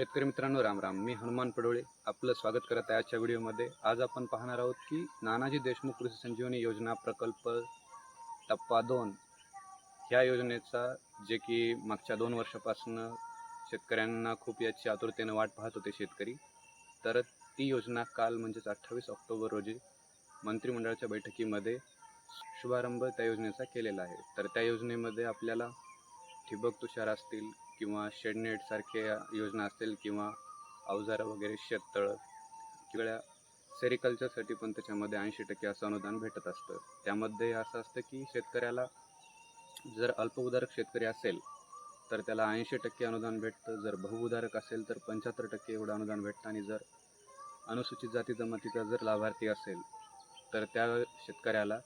शेतकरी मित्रांनो राम राम. मी हनुमान पडोळे. आपलं स्वागत करत आहे आजच्या व्हिडिओमध्ये. आज आपण पाहणार आहोत की नानाजी देशमुख कृषी संजीवनी योजना प्रकल्प टप्पा दोन ह्या योजनेचा जे की मागच्या दोन वर्षापासून शेतकऱ्यांना खूप याची आतुरतेने वाट पाहत होते शेतकरी. तर ती योजना काल म्हणजेच अठ्ठावीस ऑक्टोबर रोजी मंत्रिमंडळाच्या बैठकीमध्ये शुभारंभ त्या योजनेचा केलेला आहे. तर त्या योजनेमध्ये आपल्याला ठिबक तुषार असतील किंवा शेडनेटसारख्या योजना असतील किंवा अवजारं वगैरे शेततळं किंवा सेरिकल्चरसाठी पण त्याच्यामध्ये ऐंशी टक्के असं अनुदान भेटत असतं. त्यामध्ये असं असतं की शेतकऱ्याला जर अल्पउदारक शेतकरी असेल तर त्याला ऐंशी टक्के अनुदान भेटतं. जर बहुउदारक असेल तर पंच्याहत्तर टक्के एवढं अनुदान भेटतं. आणि जर अनुसूचित जाती जमातीचा जर लाभार्थी असेल तर त्या शेतकऱ्याला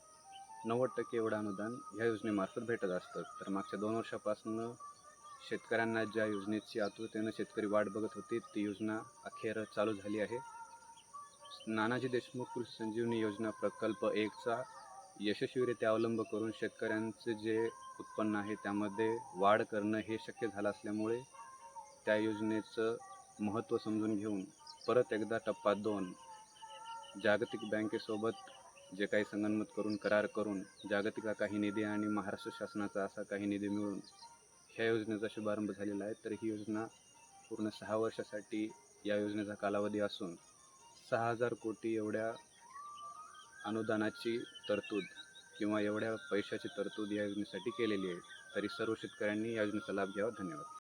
नव्वद टक्के एवढं अनुदान ह्या योजनेमार्फत भेटत असतं. तर मागच्या दोन वर्षापासून शेतकऱ्यांना ज्या योजनेची आतुरतेनं शेतकरी वाट बघत होते ती योजना अखेर चालू झाली आहे. नानाजी देशमुख कृषी संजीवनी योजना प्रकल्प एकचा यशस्वीरित्या अवलंब करून शेतकऱ्यांचे जे उत्पन्न आहे त्यामध्ये वाढ करणं हे शक्य झालं असल्यामुळे त्या योजनेचं महत्त्व समजून घेऊन परत एकदा टप्पा दोन जागतिक बँकेसोबत जे काही संगनमत करून करार करून जागतिका काही निधी आणि महाराष्ट्र शासनाचा असा काही निधी मिळून ह्या योजनेचा शुभारंभ झालेला आहे तर ही योजना पूर्ण सहा वर्षासाठी या योजनेचा कालावधी असून सहा हजार कोटी एवढ्या अनुदानाची तरतूद किंवा एवढ्या पैशाची तरतूद या योजनेसाठी केलेली आहे. तरी सर्व शेतकऱ्यांनी या योजनेचा लाभ घ्यावा. धन्यवाद.